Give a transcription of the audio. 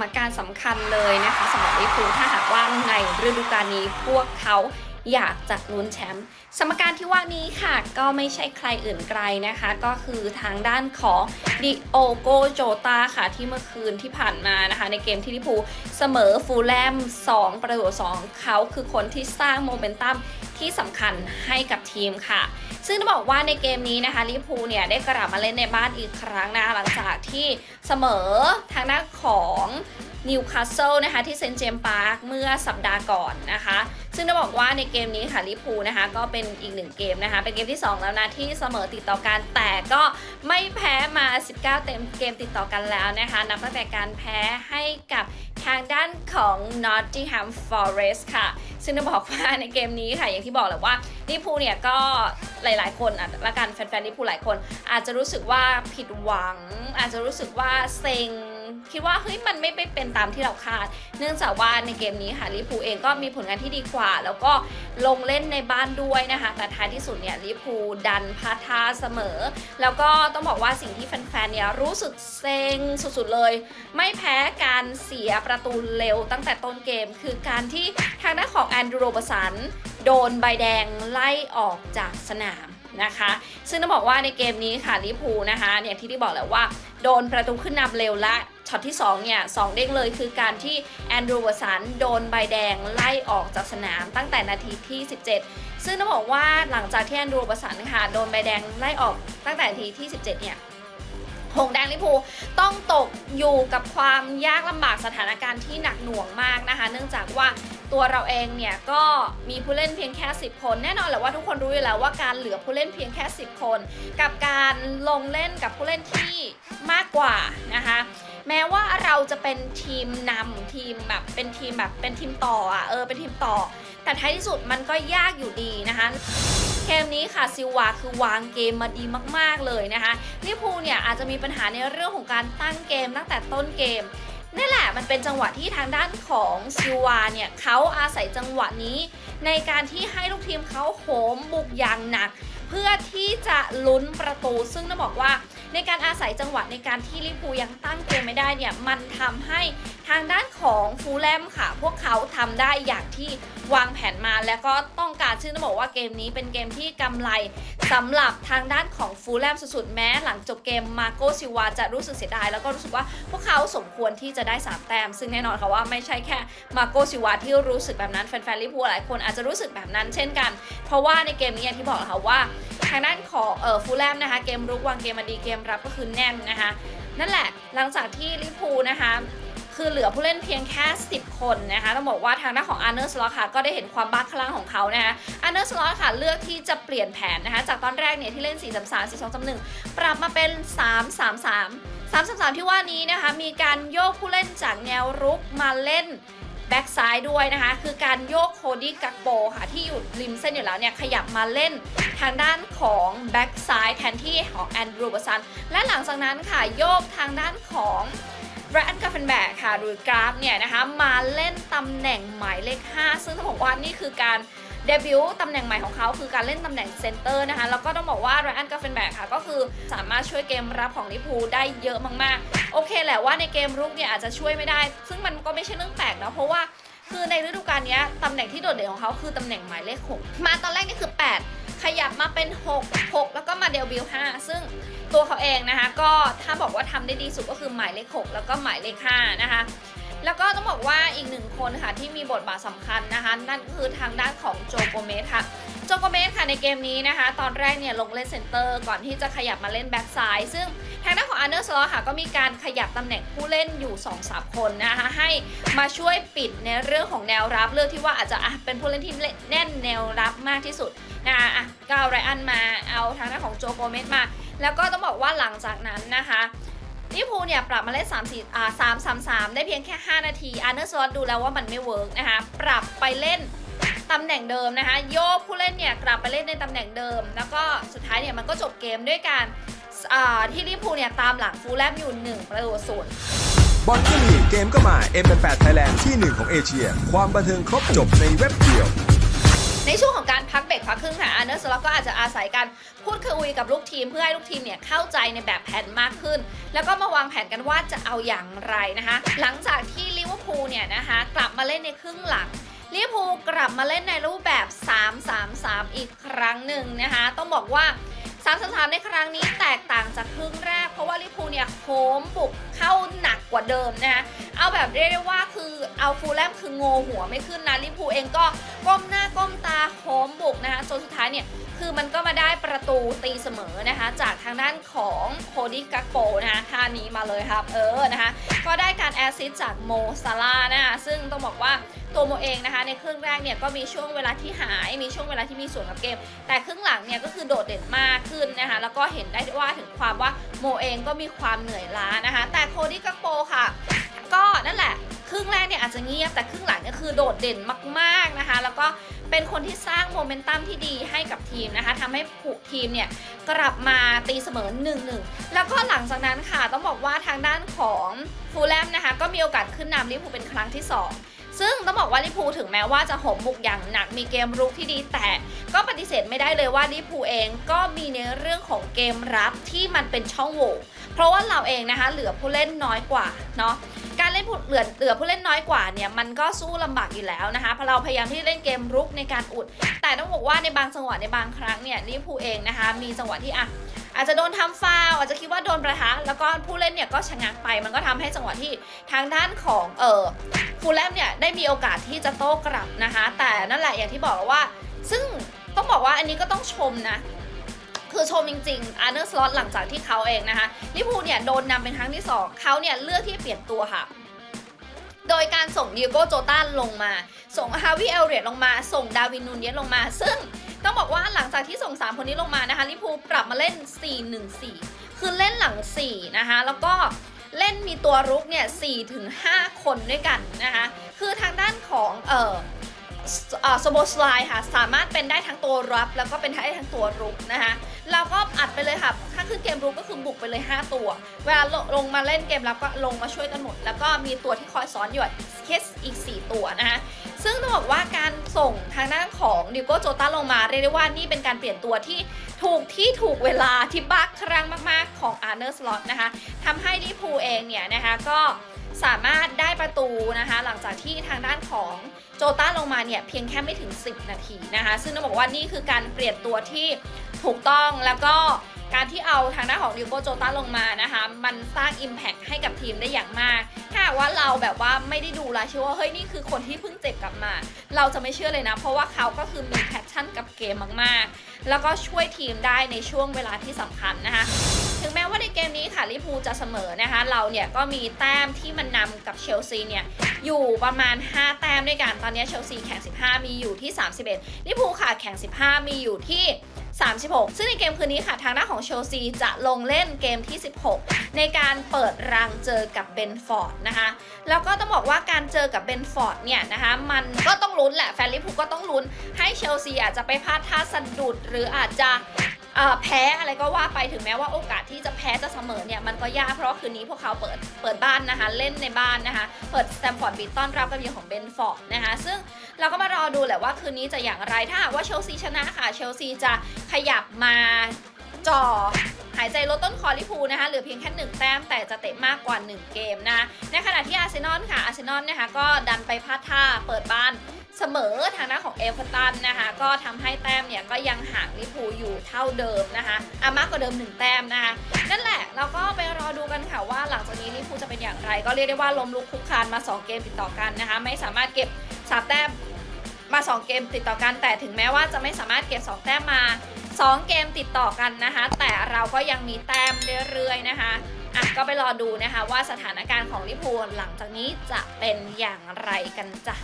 มการสำคัญเลยนะคะสำหรับลิเวอร์พูลถ้าหากว่าในฤดูกาลนี้พวกเขาอยากจะลุ้นแชมป์สมการที่ว่านี้ค่ะ ก็ไม่ใช่ใครอื่นไกลนะคะ ก็คือทางด้านของดิโอโกโจตาค่ะ ที่เมื่อคืนที่ผ่านมานะคะ ในเกมที่ลิเวอร์พูลเสมอฟูลแลม 2 ประตูต่อ2เขาคือคนที่สร้างโมเมนตัม ที่สำคัญให้กับทีมค่ะ ซึ่งต้องบอกว่าในเกมนี้นะคะลิพูเนี่ยได้กลับมาเล่นในบ้านอีกครั้งนะหลังจากที่เสมอทางด้านของนิวคาสเซิลนะคะที่เซนเจมส์พาร์คเมื่อสัปดาห์ก่อนนะคะ ซึ่งต้องบอกว่าในเกมนี้ค่ะลิพูนะคะก็เป็นอีกหนึ่งเกมนะคะ เป็นเกมที่ 2 แล้วนะ ที่เสมอติดต่อกัน แต่ก็ไม่แพ้มา 19 เต็มเกมติดต่อกันแล้วนะคะ นับตั้งแต่การแพ้ให้กับางด้านของ Nottingham Forest ค่ะ ซึ่งจะบอกว่าในเกมนี้ค่ะ อย่างที่บอกแหละว่าลิพูเนี่ยก็หลายๆ คนอะละกันแฟนๆลิพูหลายคน อาจจะรู้สึกว่าผิดหวัง อาจจะรู้สึกว่าเซ็ง คิดว่าเฮ้ยมันไม่ไม่เป็นตามที่เราคาด เนื่องจากว่าในเกมนี้ค่ะลิพูเองก็มีผลงานที่ดีกว่า แล้วก็ลงเล่นในบ้านด้วยนะคะ แต่ท้ายที่สุดเนี่ยลิพูดันพาทาเสมอ แล้วก็ต้องบอกว่าสิ่งที่แฟนๆเนี่ยรู้สึกเซ็งสุดๆเลย ไม่แพ้การเสียประตูเร็วตั้งแต่ต้นเกม คือการที่ทางด้านของแอนดรูโรบสันโดนใบแดงไล่ออกจากสนามนะคะ ซึ่งต้องบอกว่าในเกมนี้ค่ะลิพูนะคะ อย่างที่ที่บอกแล้วว่า โดนประตูขึ้นนำเร็วและ ช็อตที่2เนี่ยสองเด้งเลยคือการที่แอนดรูวสันโดนใบแดงไล่ออกจากสนามตั้งแต่นาทีที่ 17 ซึ่งต้องบอกว่าหลังจากที่แอนดรูวสันค่ะโดนใบแดงไล่ออกตั้งแต่นาทีที่ 17 เนี่ยหงแดงลิพูต้องตกอยู่กับความยากลำบากสถานการณ์ที่หนักหน่วงมากนะคะ เนื่องจากว่าตัวเราเองเนี่ยก็มีผู้เล่นเพียงแค่ 10 คนแน่นอนแหละว่าทุกคนรู้อยู่แล้วว่าการเหลือผู้เล่นเพียงแค่ 10 คน กับการลงเล่นกับผู้เล่นที่มากกว่านะคะ แม้ว่าเราจะเป็นทีมนำทีมแบบเป็นทีมแบบเป็นทีมต่ออะเออเป็นทีมต่อ แต่ท้ายที่สุดมันก็ยากอยู่ดีนะคะเกมนี้ค่ะซิวาคือวางเกมมาดีมาก ๆ เลยนะคะลิพูเนี่ยอาจจะมีปัญหาในเรื่องของการตั้งเกมตั้งแต่ต้นเกมนี่แหละมันเป็นจังหวะที่ทางด้านของซิวาเนี่ยเขาอาศัยจังหวะนี้ ในการที่ให้ลูกทีมเขาโหมบุกอย่างหนัก เพื่อที่จะลุ้นประตูซึ่งต้องบอกว่า ในการอาศัยจังหวะในการที่ลิปูยังตั้งเกมไม่ได้เนี่ยมันทำให้ ทางด้านของฟูลแลมค่ะ พวกเขาทำได้อย่างที่วางแผนมาแล้วก็ต้องการซึ่งต้องบอกว่าเกมนี้เป็นเกมที่กำไรสำหรับทางด้านของฟูลแลมสุดๆ แม้หลังจบเกมมาโกซิวาจะรู้สึกเสียดาย แล้วก็รู้สึกว่าพวกเขาสมควรที่จะได้ 3 แต้ม ซึ่งแน่นอนค่ะว่าไม่ใช่แค่มาโกซิวาที่รู้สึกแบบนั้นแฟนๆลิเวอร์พูลหลายคนอาจจะรู้สึกแบบนั้นเช่นกัน เพราะว่าในเกมนี้อย่างที่บอกค่ะว่า ทางด้านของเอ่อฟูลแลมนะคะเกมรุกวางเกมมาดีเกมรับก็คือแน่นนะคะนั่นแหละหลังจากที่ลิเวอร์พูลนะคะ คือเหลือผู้เล่นเพียงแค่ 10 คนนะคะต้องบอกว่าทางด้านของอาร์เนอร์สล็อตค่ะก็ได้เห็นความบ้าคลั่งของเขานะคะอาร์เนอร์สล็อตค่ะเลือกที่จะเปลี่ยนแผนนะคะจากตอนแรกเนี่ยที่เล่น 4 3 3 4 2 3 1 ปรับมาเป็น 3 3 3 3 3 3 ที่ว่านี้นะคะ มีการโยกผู้เล่นจากแนวรุกมาเล่นแบ็กซ้ายด้วยนะคะ คือการโยกโคดี้กักโบค่ะ ที่อยู่ริมเส้นอยู่แล้วเนี่ย ขยับมาเล่นทางด้านของแบ็กซ้ายแทนที่ของแอนดรูเบอร์สันและหลังจากนั้นค่ะ โยกทางด้านของ แบรนด์กาเฟนแบกค่ะหรือกราฟเนี่ยนะคะมาเล่นตำแหน่งหมายเลข 5 ซึ่งต้องบอกว่านี่คือการเดบิวต์ตำแหน่งใหม่ของเขาคือการเล่นตำแหน่งเซนเตอร์นะคะ แล้วก็ต้องบอกว่าไรอันกาเฟนแบกค่ะ ก็คือสามารถช่วยเกมรับของลิพูได้เยอะมากๆ โอเคแหละว่าในเกมรุกเนี่ยอาจจะช่วยไม่ได้ ซึ่งมันก็ไม่ใช่เรื่องแปลกนะเพราะว่าคือในฤดูกาลนี้ตำแหน่งที่โดดเด่นของเขาคือตำแหน่งหมายเลข 6 มาตอนแรกนี่คือ 8 ขยับมาเป็น 6 6 แล้วก็มาเดลบิล5ซึ่งตัวเขาเองนะคะ ก็ถ้าบอกว่าทำได้ดีสุดก็คือหมายเลข 6 แล้วก็หมายเลข5นะคะ แล้วก็ต้องบอกว่าอีกหนึ่งคนค่ะที่มีบทบาทสำคัญนะคะ นั่นก็คือทางด้านของโจโกเมสค่ะโจโกเมสค่ะในเกมนี้นะคะ ตอนแรกเนี่ยลงเล่นเซนเตอร์ก่อนที่จะขยับมาเล่นแบ็กซ้ายซึ่ง ทางด้านของอาร์เนอร์สลอค่ะก็มีการขยับตำแหน่งผู้เล่นอยู่2-3คนนะคะให้มาช่วยปิดในเรื่องของแนวรับเลือกที่ว่าอาจจะอะเป็นผู้เล่นที่แน่นแนวรับมากที่สุดนะคะอะก็เอาไรอันมาเอาทางด้านของโจโกเมสมา แล้วก็ต้องบอกว่าหลังจากนั้นนะคะลิพูเนี่ยปรับมาเล่น3 4อ่า3 3 3 ได้เพียงแค่ 5 นาทีอาร์เนอร์สลอตดูแล้วว่ามันไม่เวิร์กนะคะปรับไปเล่นตำแหน่งเดิมนะคะ โยกผู้เล่นเนี่ยกลับไปเล่นในตำแหน่งเดิม แล้วก็สุดท้ายเนี่ยมันก็จบเกมด้วยการ ที่ลิเวอร์พูลเนี่ยตามหลังฟูลแลมอยู่ 1 ประตูศูนย์บอลก็มีเกมก็มา M88 Thailand ที่หนึ่งของเอเชีย ความบันเทิงครบจบในเว็บเดียวในในช่วงของการพักเบรกพักครึ่งค่ะอาร์เนอร์สล็อตก็อาจจะอาศัยการพูดคุยกับลูกทีมเพื่อให้ลูกทีมเนี่ยเข้าใจในแบบแผนมากขึ้น แล้วก็มาวางแผนกันว่าจะเอาอย่างไรนะคะ หลังจากที่ลิเวอร์พูลเนี่ยนะคะกลับมาเล่นในครึ่งหลังลิเวอร์พูลกลับมาเล่นในรูปแบบ 3-3-3 อีกครั้งหนึ่งนะคะ ต้องบอกว่า 3-3 ในครั้งนี้แตกต่างจากครึ่งแรก เพราะว่าลิเวอร์พูลเนี่ย โหมบุกเข้าหนักกว่าเดิมนะคะเอาแบบเรียกได้ว่าคือเอาฟูลแลมคือโงหัวไม่ขึ้นนะลิพูเองก็ก้มหน้าก้มตาโหมบุกนะคะจนสุดท้ายเนี่ยคือมันก็มาได้ประตูตีเสมอนะคะ จากทางด้านของโคดี้กักโปนะคะท่านี้มาเลยครับ เออนะคะก็ได้การแอสซิสจากโมซาลานะคะซึ่งต้องบอกว่าตัวโมเองนะคะ ในครึ่งแรกเนี่ยก็มีช่วงเวลาที่หายมีช่วงเวลาที่มีส่วนกับเกม แต่ครึ่งหลังเนี่ยก็คือโดดเด่นมากขึ้นนะคะแล้วก็เห็นได้ว่าถึงความว่า โมเองก็มีความเหนื่อยล้านะคะ แต่โคดี้กักโปค่ะ ก็นั่นแหละ ครึ่งแรกเนี่ยอาจจะเงียบแต่ครึ่งหลังเนี่ยคือโดดเด่นมาก ๆนะคะ แล้วก็เป็นคนที่สร้างโมเมนตัมที่ดีให้กับทีมนะคะทำให้ผูทีมเนี่ยกลับมาตีเสมอ1นหนึ่งแล้วก็หลังจากนั้นค่ะต้องบอกว่าทางด้านของฟูลแลมนะคะก็มีโอกาสขึ้นนำลิเวอร์พูลเป็นครั้งที่ 2 ซึ่งต้องบอกว่าลิพูถึงแม้ว่าจะหมบุกอย่างหนักมีเกมรุกที่ดีแต่ ก็ปฏิเสธไม่ได้เลยว่าลิพูเองก็มีในเรื่องของเกมรับที่มันเป็นช่องโหว่เพราะว่าเราเองนะคะเหลือผู้เล่นน้อยกว่าเนาะการเล่นผู้เหลือเหลือผู้เล่นน้อยกว่าเนี่ยมันก็สู้ลำบากอยู่แล้วนะคะพราะเราพยายามที่เล่นเกมรุกในการอุด แต่ต้องบอกว่าในบางจังหวะในบางครั้งเนี่ยลิพูเองนะคะมีจังหวะที่อะ อาจจะโดนทำฟาวอาจจะคิดว่าโดนประทะแล้วก็ผู้เล่นเนี่ยก็ชะงักไป มันก็ทำให้จังหวะที่ทางด้านของเออฟูลแลมเนี่ยได้มีโอกาสที่จะโต้กลับนะคะ แต่นั่นแหละอย่างที่บอกว่า ซึ่งต้องบอกว่าอันนี้ก็ต้องชมนะคือชมจริงๆอาร์เนอร์สล็อตหลังจากที่เขาเองนะคะลิพูเนี่ยโดนนำเป็นครั้งที่ 2เขาเนี่ยเลือกที่เปลี่ยนตัวค่ะ โดยการส่งดิโก้โจตานลงมา ส่งฮาวิเอลเรียลงมา ส่งดาวินนูนเยสลงมา ซึ่ง ต้องบอกว่าหลังจากที่ส่ง 3 คนนี้ลงมานะคะลิพูลปรับมาเล่น 4-1-4 คือเล่นหลัง 4 นะคะ แล้วก็เล่นมีตัวรุกเนี่ย4ถึง 5 คนด้วยกันนะคะ คือทางด้านของเอ่อสโบสไลค่ะ สามารถเป็นได้ทั้งตัวรับ แล้วก็เป็นได้ทั้งตัวรุกนะคะเราก็อัดไปเลยค่ะถ้าขึ้นเกมรุกก็คือบุกไปเลย 5 ตัว เวลาลงลงมาเล่นเกมรับก็ลงมาช่วยกันหมด แล้วก็มีตัวที่คอยซ้อนอยู่เคสอีก 4 ตัวนะคะ ซึ่งต้องบอกว่าการส่งทางด้านของดิโก้โจต้าลงมาเรียกได้ว่านี่เป็นการเปลี่ยนตัวที่ถูกที่ถูกเวลาที่บักครั้งมากๆของอาร์เนอร์สล็อตนะคะทำให้ลิพูเองเนี่ยนะคะก็สามารถได้ประตูนะคะ หลังจากที่ทางด้านของโจต้าลงมาเนี่ยเพียงแค่ไม่ถึง 10 นาทีนะคะ ซึ่งต้องบอกว่านี่คือการเปลี่ยนตัวที่ ถูกต้องแล้วก็การที่เอาทางด้านของดิโกโจต้าลงมานะคะ มันสร้าง Impact ให้กับทีมได้อย่างมาก ถ้าว่าเราแบบว่าไม่ได้ดูแลวเชื่อว่าเฮ้ยนี่คือคนที่เพิ่งเจ็บกลับมา เราจะไม่เชื่อเลยนะ เพราะว่าเขาก็คือมีแพชชั่นกับเกมมากๆ แล้วก็ช่วยทีมได้ในช่วงเวลาที่สำคัญนะคะ ถึงแม้ว่าในเกมนี้ค่ะลิพูจะเสมอนะคะ เราเนี่ยก็มีแต้มที่มันนำกับเชลซีเนี่ยอยู่ประมาณ 5 แต้มด้วยกันตอนนี้เชลซีแข่ง 15 มีอยู่ที่ 31ลิเวอร์พูค่ะแข่ง 15 มีอยู่ที่ 36 ซึ่งในเกมคืนนี้ค่ะ ทางด้านของเชลซีจะลงเล่นเกมที่ 16 ในการเปิดรังเจอกับเบนฟอร์ดนะคะ แล้วก็ต้องบอกว่าการเจอกับเบนฟอร์ดเนี่ยนะคะ มันก็ต้องลุ้นแหละ แฟนลิเวอร์พูลก็ต้องลุ้นให้เชลซีอาจจะไปพลาดท่าสะดุดหรืออาจจะ แพ้อะไรก็ว่าไปถึงแม้ว่าโอกาสที่จะแพ้จะเสมอเนี่ยมันก็ยากเพราะคืนนี้พวกเขาเปิดเปิดบ้านนะคะ เล่นในบ้านนะคะ เปิดสแตมฟอร์ดบีต้อนรับกับเยือนของเบนฟอร์ดนะคะ ซึ่งเราก็มารอดูแหละว่าคืนนี้จะอย่างไรถ้าหากว่าเชลซีชนะค่ะเชลซีจะขยับมาจ่อหายใจลดต้นคอลิพูลนะคะเหลือเพียงแค่หนึ่งแต้มแต่จะเตะมากกว่า 1 เกมนะในขณะที่อาร์เซนอลค่ะอาร์เซนอลนะคะก็ดันไปพลาดท่าเปิดบ้าน มอทางด้านของเอเวอร์ตันนะคะ ก็ทำให้แต้มเนี่ยก็ยังห่างลิพูอยู่เท่าเดิมนะคะอะมากกว่าเดิม 1 แต้มนะคะ นั่นแหละเราก็ไปรอดูกันค่ะว่าหลังจากนี้ลิพูจะเป็นอย่างไร ก็เรียกได้ว่าล้มลุกคุกคานมา 2 เกมติดต่อกันนะคะ ไม่สามารถเก็บ3แต้มมา 2 เกมติดต่อกัน แต่ถึงแม้ว่าจะไม่สามารถเก็บ 2 แต้มมา 2 เกมติดต่อกันนะคะ แต่เราก็ยังมีแต้มเรื่อยๆนะคะอะก็ไปรอดูนะคะว่าสถานการณ์ของลิพูหลังจากนี้จะเป็นอย่างไรกันจ้ะ